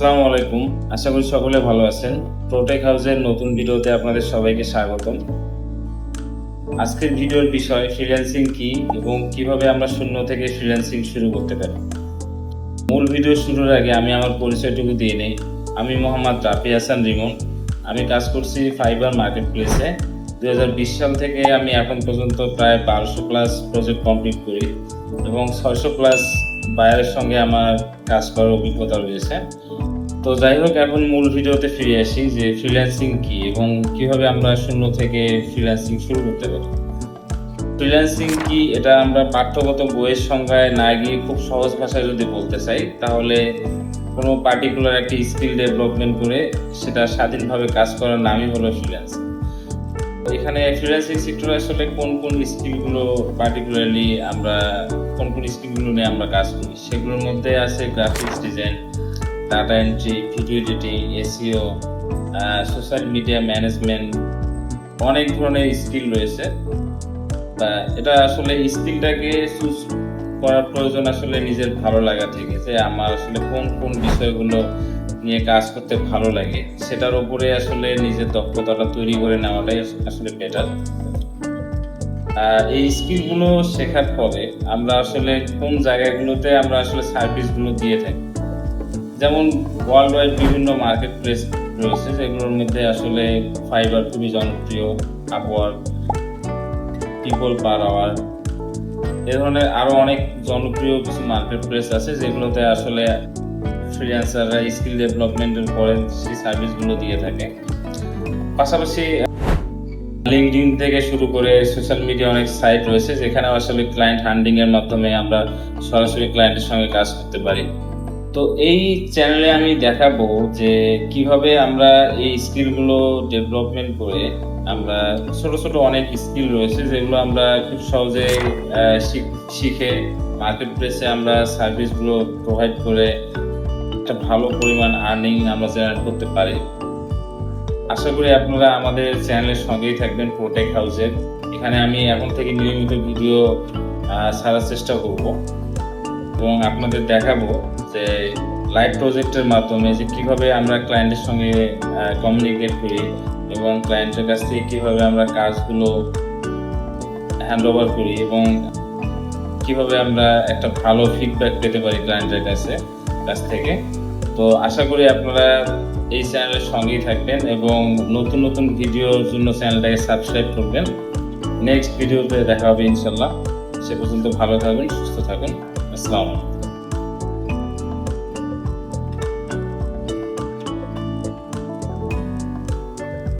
আসসালামু আলাইকুম। আশা করি সকলে ভালো আছেন। প্রোটেক হাউসের নতুন ভিডিওতে আপনাদের সবাইকে স্বাগতম। আজকের ভিডিওর বিষয় ফ্রিল্যান্সিং কি এবং কীভাবে আমরা শূন্য থেকে ফ্রিল্যান্সিং শুরু করতে পারি? মূল ভিডিও শুরুর আগে আমি আমার পরিচয়টুকু দিয়ে নেই। আমি মোহাম্মদ রাফি হাসান রিমন। আমি কাজ করছি ফাইবার মার্কেট প্লেসে দুই হাজার বিশ সাল থেকে আমি এখন পর্যন্ত প্রায় বারোশো প্লাস প্রজেক্ট কমপ্লিট করি এবং ছয়শো প্লাস বায়ারের সঙ্গে আমার কাজ করার অভিজ্ঞতা রয়েছে। তো যাই হোক, এখন মূল ভিডিওতে ফিরে আসি যে ফ্রিল্যান্সিং কি এবং কীভাবে আমরা শূন্য থেকে ফ্রিল্যান্সিং শুরু করতে পারি। ফ্রিল্যান্সিং কি এটা আমরা পাঠ্যগত বইয়ের সংজ্ঞায় না গিয়ে খুব সহজ ভাষায় যদি বলতে চাই, তাহলে কোনো পার্টিকুলার একটি স্কিল ডেভেলপমেন্ট করে সেটা স্বাধীনভাবে কাজ করার নামই হলো ফ্রিল্যান্সিং এখানে ফ্রিল্যান্সিং সেক্টরে আসলে কোন কোন স্কিলগুলো পার্টিকুলারলি আমরা, কোন কোন স্কিলগুলো নিয়ে আমরা কাজ করি, সেগুলোর মধ্যে আছে graphics design data entry video editing SEO social media management অনেক ধরনের স্কিল রয়েছে। এটা আসলে স্কিলটাকে চুজ করার প্রয়োজন আসলে নিজের ভালো লাগা থেকে, যে আমার আসলে কোন কোন বিষয়গুলো নিয়ে কাজ করতে ভালো লাগে, সেটার উপরে আসলে নিজের দক্ষতাটা তৈরি করে নেওয়াটাই আসলে বেটার এই স্কিলগুলো শেখার পরে আমরা আসলে কোন জায়গাগুলোতে আমরা আসলে সার্ভিসগুলো দিয়ে থাকি। যেমন ওয়ার্ল্ড ওয়াইড বিভিন্ন মার্কেট প্লেস রয়েছে যেগুলোর মধ্যে আসলে ফাইবার খুবই জনপ্রিয় আপওয়ার পিপল পার আওয়ার এ ধরনের আরও অনেক জনপ্রিয় কিছু মার্কেট প্লেস আছে, যেগুলোতে আসলে ফ্রিল্যান্সাররা স্কিল ডেভেলপমেন্টের পরে সেই সার্ভিসগুলো দিয়ে থাকে। পাশাপাশি লিঙ্কডিন থেকে শুরু করে সোশ্যাল মিডিয়া অনেক সাইট রয়েছে যেখানে আসলে ক্লায়েন্ট হান্ডিংয়ের মাধ্যমে আমরা সরাসরি ক্লায়েন্টের সঙ্গে কাজ করতে পারি। তো এই চ্যানেলে আমি দেখাবো যে কীভাবে আমরা এই স্কিলগুলো ডেভেলপমেন্ট করে আমরা ছোট ছোট অনেক স্কিল রয়েছে যেগুলো আমরা খুব সহজে শিখে মার্কেট প্লেসে আমরা সার্ভিসগুলো প্রোভাইড করে একটা ভালো পরিমাণ আর্নিং আমরা জেনারেট করতে পারি। আশা করি আপনারা আমাদের চ্যানেলের সঙ্গেই থাকবেন প্রোটেক হাউসের এখানে আমি এখন থেকে নিয়মিত ভিডিও ছাড়ার চেষ্টা করব। এবং আপনাদের দেখাবো যে লাইভ প্রজেক্টের মাধ্যমে যে কীভাবে আমরা ক্লায়েন্টের সঙ্গে কমিউনিকেট করি এবং ক্লায়েন্টের কাছ থেকে কীভাবে আমরা কাজগুলো হ্যান্ড ওভার করি এবং কীভাবে আমরা একটা ভালো ফিডব্যাক পেতে পারি ক্লায়েন্টের কাছে, কাছ থেকে। তো আশা করি আপনারা এই চ্যানেলের সঙ্গেই থাকবেন এবং নতুন নতুন ভিডিওর জন্য চ্যানেলটাকে সাবস্ক্রাইব করবেন। নেক্সট ভিডিওতে দেখা হবে ইনশাল্লাহ সে পর্যন্ত ভালো থাকবেন সুস্থ থাকুন। আসসালামু আলাইকুম।